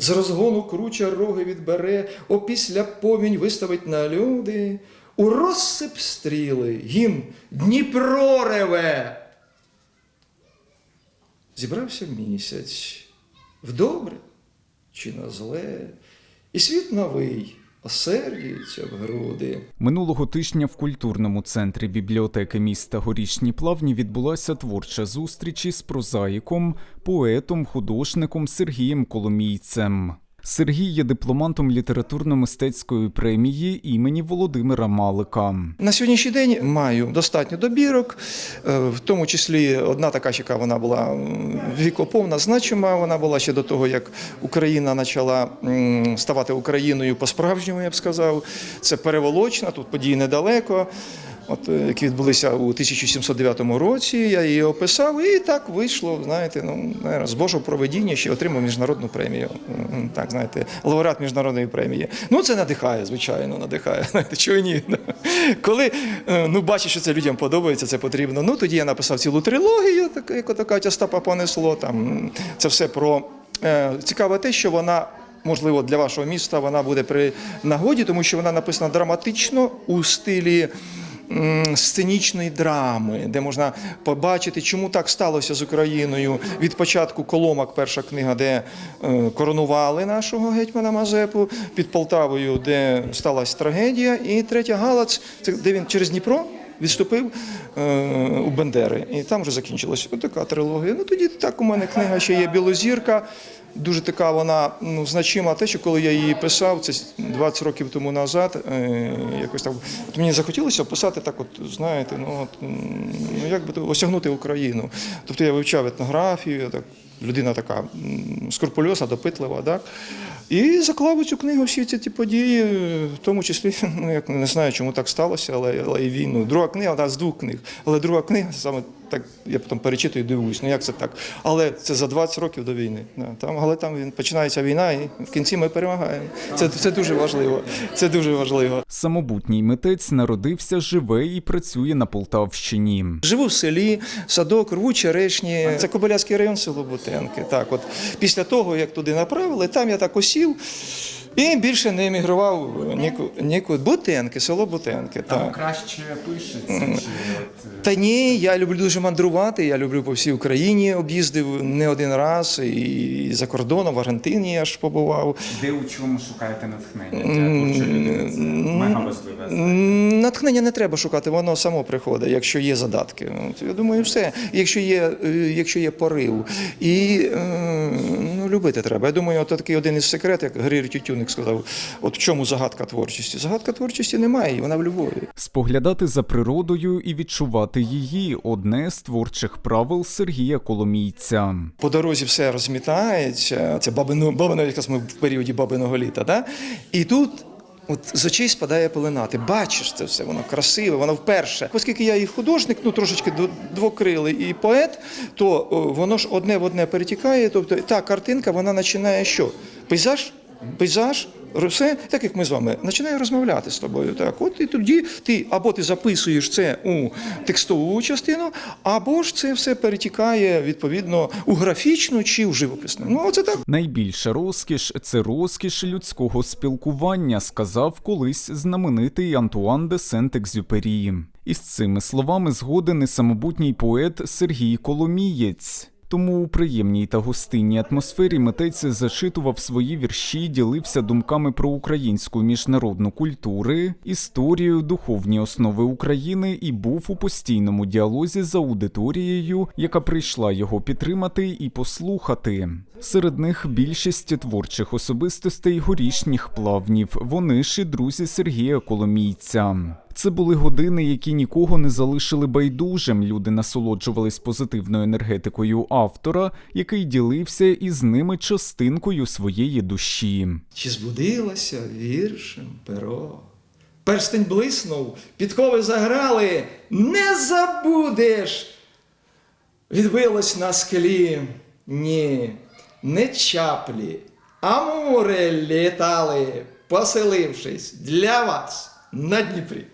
з розгону круча роги відбере, опісля повінь виставить на люди, у розсип стріли, гімн Дніпро реве. Зібрався місяць. В добре чи на зле, і світ новий осердюється в груди. Минулого тижня в культурному центрі бібліотеки міста Горішні Плавні відбулася творча зустріч із прозаїком, поетом, художником Сергієм Коломійцем. Сергій є дипломантом літературно-мистецької премії імені Володимира Малика. На сьогоднішній день маю достатньо добірок, е, в тому числі одна така, яка вона була вікоповна, значима. Вона була ще до того, як Україна почала ставати Україною по-справжньому, я б сказав. Це переволочна, тут події недалеко. От, е, які відбулися у 1709 році, я її описав, і так вийшло, знаєте, ну, з Божого проведіння ще отримав міжнародну премію. Так, знаєте, лауреат міжнародної премії. Ну, це надихає, звичайно, надихає. Знаєте, чого ні. Коли е, ну, бачиш, що це людям подобається, це потрібно. Ну, тоді я написав цілу трилогію, так, як ото Катя Стапа понесло. Там, це все про е, цікаве те, що вона. Можливо, для вашого міста вона буде при нагоді, тому що вона написана драматично у стилі сценічної драми, де можна побачити, чому так сталося з Україною. Від початку Коломак, перша книга, де е, коронували нашого гетьмана Мазепу, під Полтавою, де сталася трагедія, і третя Галац, де він через Дніпро. Відступив е, у Бендери, і там вже закінчилась така трилогія. Ну тоді так у мене книга ще є Білозірка. Дуже така вона ну, значима. Те, що коли я її писав, це 20 років тому назад, е, якось так от мені захотілося писати так, от знаєте, ну от ну як би то осягнути Україну. Тобто я вивчав етнографію, так людина така скрупульозна, допитлива, так. І заклав у цю книгу всі ці ті події, в тому числі, ну як не знаю, чому так сталося, але, але і війну. Друга книга, вона з двох книг. Але друга книга саме так, я потім перечитую і дивуюсь, ну як це так? Але це за 20 років до війни. Да, там, але там він починається війна, і в кінці ми перемагаємо. Це, це дуже важливо. Це дуже важливо. Самобутній митець народився, живе і працює на Полтавщині. Живу в селі, садок, рву черешні. Це Кобиляцький район, село Бутенки. Так, от після того, як туди направили, там я так осів. І більше не емігрував ніку, ніку. Бутенки, село Бутенки. Так. краще пишеться, чи Та ні, я люблю дуже мандрувати. Я люблю по всій Україні об'їздив не один раз, і за кордоном, в Аргентині я ж побував. де у чому шукаєте натхнення для людини? Це мега важливе. Натхнення не треба шукати, воно само приходить, якщо є задатки. Я думаю, все. Якщо є, е, якщо є порив. І любити треба. Я думаю, от такий один із секретів, як Грир Тютюник сказав, от в чому загадка творчості. Загадка творчості немає, вона в любові. Споглядати за природою і відчувати її одне з творчих правил Сергія Коломійця. По дорозі все розмітається. Це бабино, бабино якраз ми в періоді бабиного літа. Да? І тут. От з очей спадає пелена. Ти бачиш це все, воно красиве, воно вперше. Оскільки я і художник, ну трошечки двокрилий, і поет, то воно ж одне в одне перетікає. Тобто та картинка вона починає що? Пейзаж? Пейзаж, все, так як ми з вами, починає розмовляти з тобою. Так, от і тоді ти або ти записуєш це у текстову частину, або ж це все перетікає відповідно у графічну чи у живописну. Ну, оце так. Найбільша розкіш це розкіш людського спілкування, сказав колись знаменитий Антуан де Сент-Екзюпері. Із цими словами згоден і самобутній поет Сергій Коломієць. Тому у приємній та гостинній атмосфері митець зачитував свої вірші, ділився думками про українську міжнародну культури, історію, духовні основи України і був у постійному діалозі з аудиторією, яка прийшла його підтримати і послухати. Серед них більшість творчих особистостей горішніх плавнів. Вони ж і друзі Сергія Коломійця. Це були години, які нікого не залишили байдужим. Люди насолоджувались позитивною енергетикою автора, який ділився із ними частинкою своєї душі. Чи збудилося віршем перо? Перстень блиснув, підкови заграли, не забудеш. Відбилось на склі. Ні, не чаплі, а мури літали, поселившись для вас на Дніпрі.